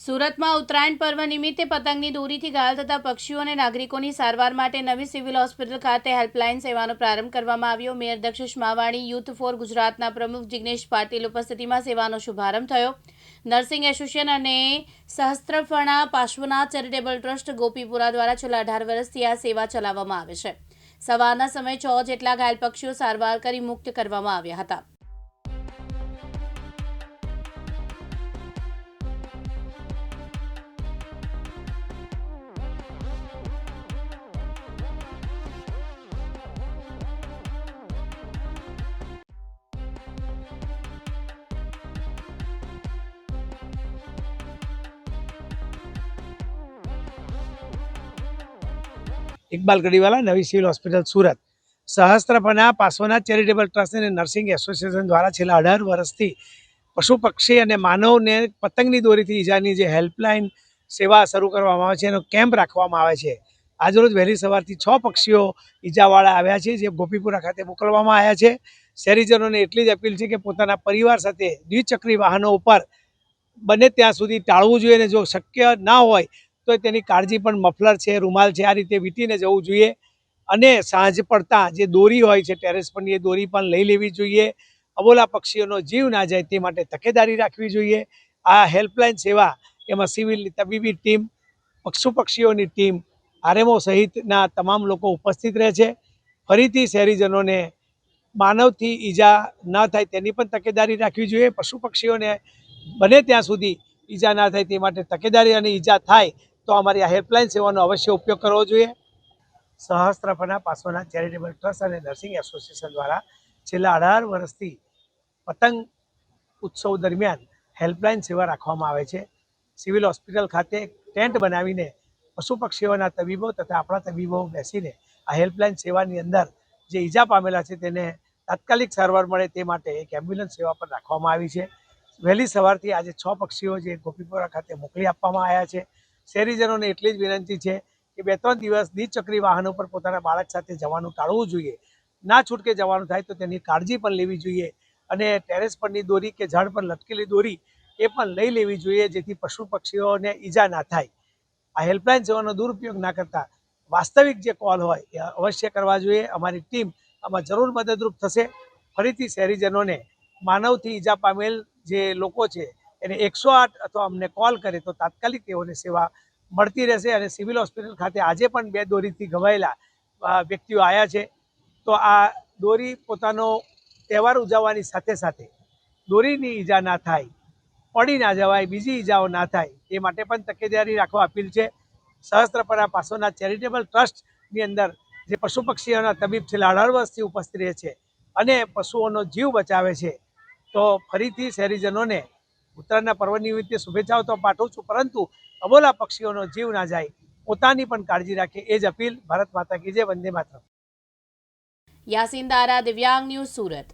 સુરતમાં ઉત્તરાયણ પર્વ નિમિત્તે પતંગની દોરીથી ઘાયલ થતા પક્ષીઓ અને નાગરિકોની સારવાર માટે નવી સિવિલ હોસ્પિટલ ખાતે હેલ્પલાઇન સેવાનો પ્રારંભ કરવામાં આવ્યો. Mayor Dakshesh Mavani youth for ગુજરાતના પ્રમુખ જિગ્નેશ પાટીલ ઉપસ્થિતિમાં સેવાનો શુભારંભ થયો. નર્સિંગ એસોસિએશન અને સહસ્ત્રફણા પાર્શ્વનાથ ચેરિટેબલ ટ્રસ્ટ ગોપીપુરા દ્વારા છેલ્લા અઢાર વર્ષથી આ સેવા ચલાવવામાં આવે છે. સવારના સમયે છ જેટલા ઘાયલ પક્ષીઓ સારવાર કરી મુક્ત કરવામાં આવ્યા હતા. ઇકબાલ ગઢીવાલા, નવી સિવિલ હોસ્પિટલ સુરત. સહસ્ત્રપના પાસોના ચેરિટેબલ ટ્રસ્ટ અને નર્સિંગ એસોસિએશન દ્વારા છેલ્લા અઢાર વર્ષથી પશુ પક્ષી અને માનવને પતંગની દોરીથી ઈજાની જે હેલ્પલાઇન સેવા શરૂ કરવામાં આવે છે, એનો કેમ્પ રાખવામાં આવે છે. આજરોજ વહેલી સવારથી છ પક્ષીઓ ઈજાવાળા આવ્યા છે, જે ગોપીપુરા ખાતે મોકલવામાં આવ્યા છે. શહેરીજનોને એટલી જ અપીલ છે કે પોતાના પરિવાર સાથે દ્વિચક્રી વાહનો ઉપર બને ત્યાં સુધી ટાળવું જોઈએ અને જો શક્ય ના હોય તો તેની કાળજી પણ મફલર છે, રૂમાલ છે, આ રીતે વીંટીને જવું જોઈએ. અને સાંજ પડતા જે દોરી હોય છે, ટેરેસ પરની એ દોરી પણ લઈ લેવી જોઈએ. અબોલા પક્ષીઓનો જીવ ના જાય તે માટે તકેદારી રાખવી જોઈએ. આ હેલ્પલાઇન સેવા એમાં સિવિલની તબીબી ટીમ, પશુ પક્ષીઓની ટીમ, આરએમઓ સહિતના તમામ લોકો ઉપસ્થિત રહે છે. ફરીથી શહેરીજનોને માનવથી ઈજા ન થાય તેની પણ તકેદારી રાખવી જોઈએ. પશુ પક્ષીઓને બને ત્યાં સુધી ઈજા ના થાય તે માટે તકેદારી અને ઈજા થાય તો અમારી આ હેલ્પલાઇન સેવાનો અવશ્ય ઉપયોગ કરવો જોઈએ. સહસ્ત્રફના પાસોના ચેરિટેબલ ટ્રસ્ટ અને નર્સિંગ એસોસિએશન દ્વારા છેલ્લા અઢાર વર્ષથી પતંગ ઉત્સવ દરમિયાન હેલ્પલાઇન સેવા રાખવામાં આવે છે. સિવિલ હોસ્પિટલ ખાતે ટેન્ટ બનાવીને પશુ પક્ષીઓના તબીબો તથા આપણા તબીબો બેસીને આ હેલ્પલાઇન સેવાની અંદર જે ઈજા પામેલા છે તેને તાત્કાલિક સારવાર મળે તે માટે એક એમ્બ્યુલન્સ સેવા પણ રાખવામાં આવી છે. વહેલી સવારથી આજે છ પક્ષીઓ જે ગોપીપુરા ખાતે મોકલી આપવામાં આવ્યા છે. શહેરીજનોને એટલી જ વિનંતી છે કે બે ત્રણ દિવસ દ્વિચક્રી વાહનો પર પોતાના બાળક સાથે જવાનું ટાળવું જોઈએ. ના છૂટકે જવાનું થાય તો તેની કાળજી પણ લેવી જોઈએ અને ટેરેસ પરની દોરી કે ઝાડ પર લટકેલી દોરી એ પણ લઈ લેવી જોઈએ જેથી પશુ પક્ષીઓને ઈજા ના થાય. આ હેલ્પલાઇન સેવાનો દુરુપયોગ ના કરતા વાસ્તવિક જે કોલ હોય એ અવશ્ય કરવા જોઈએ. અમારી ટીમ આમાં જરૂર મદદરૂપ થશે. ફરીથી શહેરીજનોને માનવથી ઈજા પામેલ જે લોકો છે એને એકસો આઠ અથવા અમને કોલ કરે તો તાત્કાલિક તેઓને સેવા મળતી રહેશે અને સિવિલ હોસ્પિટલ ખાતે આજે પણ બે દોરીથી ઘવાયેલા વ્યક્તિઓ આવ્યા છે. તો આ દોરી પોતાનો તહેવાર ઉજવવાની સાથે સાથે દોરીની ઈજા ના થાય, પડી ના જવાય, બીજી ઈજાઓ ના થાય, એ માટે પણ તકેદારી રાખવા અપીલ છે. સહસ્ત્રપરા પાસોના ચેરિટેબલ ટ્રસ્ટની અંદર જે પશુ પક્ષીઓના તબીબ છેલ્લા અઢાર વર્ષથી ઉપસ્થિત રહે છે અને પશુઓનો જીવ બચાવે છે, તો ફરીથી શહેરીજનોને ઉત્તરાયણના પર્વ નિમિત્તે શુભેચ્છાઓ તો પાઠવું છું, પરંતુ અબોલા પક્ષીઓનો જીવ ના જાય, પોતાની પણ કાળજી રાખે, એ જ અપીલ ભારત માતા કી જય, વંદે માતરમ. યાસીન દારા દિવ્યાંગ ન્યૂઝ સુરત.